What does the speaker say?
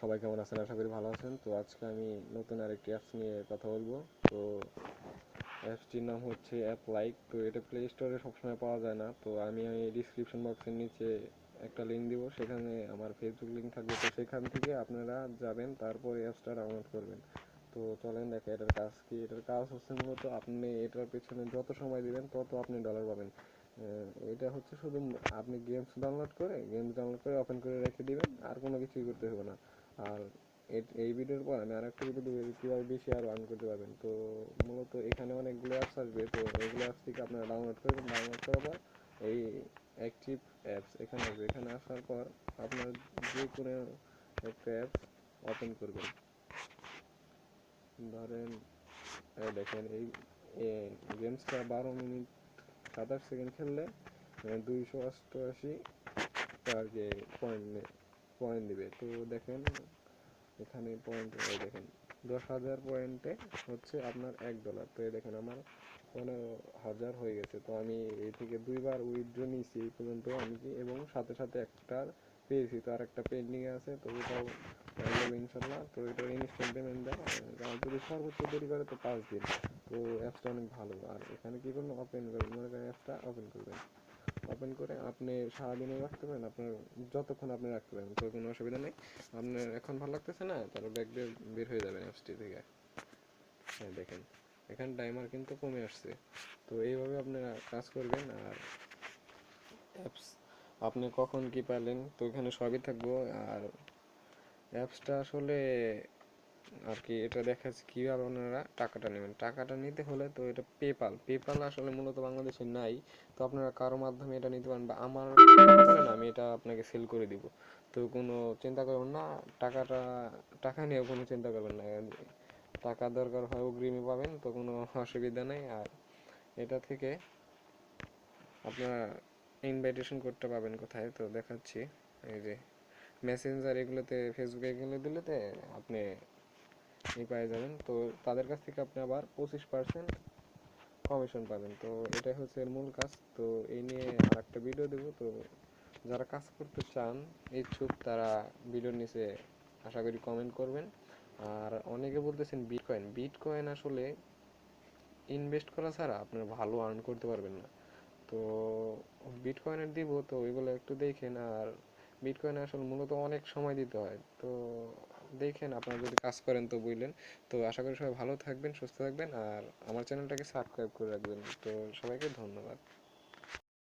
সবাই কেমন আছেন? আশা করি ভালো আছেন। তো আজকে আমি নতুন আরেকটি অ্যাপস নিয়ে কথা বলব। তো অ্যাপসটির নাম হচ্ছে অ্যাপ লাইক তো এটা প্লে স্টোরে সবসময় পাওয়া যায় না। তো আমি ডিসক্রিপশন বক্সের নিচে একটা লিঙ্ক দিব। সেখানে আমার ফেসবুক লিঙ্ক থাকবে। তো সেখান থেকে আপনারা যাবেন, তারপর অ্যাপসটা ডাউনলোড করবেন। তো চলেন দেখে এটার কাজ কি। এটার কাজ হচ্ছে মূলত আপনি এটার পেছনে যত সময় দিবেন, তত আপনি ডলার পাবেন। এটা হচ্ছে শুধু আপনি গেমস ডাউনলোড করে গেমস ডাউনলোড করে ওপেন করে রেখে দিবেন। আর কোনো কিছুই করতে হবে না। আর এই ভিডিওর পর আমি আরেকটা ভিডিও দেবো কীভাবে বেশি আরও আর্ন করতে পারবেন। তো মূলত এখানে অনেকগুলো অ্যাপস আসবে। তো এইগুলো অ্যাপস থেকে আপনারা ডাউনলোড করবেন ডাউনলোড করার পর এই অ্যাক্টিভ অ্যাপস এখানে আসবে। এখানে আসার পর আপনার যে কোনো একটা অ্যাপস ওপেন করবেন। ধরেন দেখেন, এই গেমসটা বারো মিনিট সাতাশ সেকেন্ড খেললে দুইশো অষ্টআশি আর কি পয়েন্ট পয়েন্ট দিবে। তো দেখেন, এখানে পয়েন্ট দেখেন, দশ হাজার পয়েন্টে হচ্ছে আপনার এক ডলার তো দেখেন, আমার পনেরো হাজার হয়ে গেছে। তো আমি এই থেকে দুইবার উইথড্র নিয়েছি, এই পর্যন্ত আমি কি, এবং সাথে সাথে একটা পেয়েছি। তো আর একটা পেন্ডিং আছে, তো ওটাও ইনশাল্লাহ তো এটা ইনস্ট্যান্ট পেমেন্ট দেয়। আর যদি সর্বোচ্চ দেরি করে তো পাঁচ দিন। তো অ্যাপসটা অনেক ভালো। আর এখানে কি করবেন? ওপেন করবেন। মনে করেন অ্যাপসটা ওপেন করবেন। ওপেন করে আপনি সারাদিনও রাখতে পারেন, আপনার যতক্ষণ আপনি রাখতে পারেন, তো কোনো অসুবিধা নেই। আপনার এখন ভালো লাগতেছে না? তাহলে ব্যাক দিয়ে বের হয়ে যাবেন অ্যাপসটি থেকে। হ্যাঁ দেখেন। এখানে টাইমার কিন্তু কমে আসছে। তো এইভাবে আপনারা কাজ করবেন আর অ্যাপস আপনি কখন কি পাইলেন তো এখানে সবই থাকব। আর অ্যাপসটা আসলে আর কি এটা দেখাচ্ছে কীভাবে আপনারা টাকাটা নেবেন। টাকাটা নিতে হলে তো এটা পেপাল পেপাল আসলে মূলত বাংলাদেশে নাই। তো আপনারা কারও মাধ্যমে এটা নিতে পারেন বা আমার আমি এটা আপনাকে সেল করে দিব। তো কোনো চিন্তা করবেন না, টাকাটা, টাকা নিয়েও কোনো চিন্তা করবেন না। টাকা দরকার হয় অগ্রিমে পাবেন, তো কোনো অসুবিধা নেই। আর এটা থেকে আপনারা ইনভাইটেশন করতে পাবেন কোথায়? তো দেখাচ্ছি। এই যে মেসেঞ্জার এগুলোতে ফেসবুকে এগুলো দিলেতে আপনি এই পেয়ে যাবেন। তো তাদের কাছ থেকে আপনি আবার পঁচিশ পার্সেন্ট কমিশন পাবেন। তো এটাই হচ্ছে এর মূল কাজ। তো এই নিয়ে আর একটা ভিডিও দেবো। তো যারা কাজ করতে চান, ইচ্ছুক, তারা ভিডিওর নিচে আশা করি কমেন্ট করবেন। আর অনেকে বলতেছেন বিটকয়েন বিটকয়েন আসলে ইনভেস্ট করা ছাড়া আপনারা ভালো আর্ন করতে পারবেন না। তো বিটকয়েনের দিব, তো ওইগুলো একটু দেখেন। আর বিটকয়েনে আসলে মূলত অনেক সময় দিতে হয়। তো দেখেন, আপনারা যদি কাজ করেন তো বুঝলেন। তো আশা করি সবাই ভালো থাকবেন, সুস্থ থাকবেন, আর আমার চ্যানেলটাকে সাবস্ক্রাইব করে রাখবেন। তো সবাইকে ধন্যবাদ।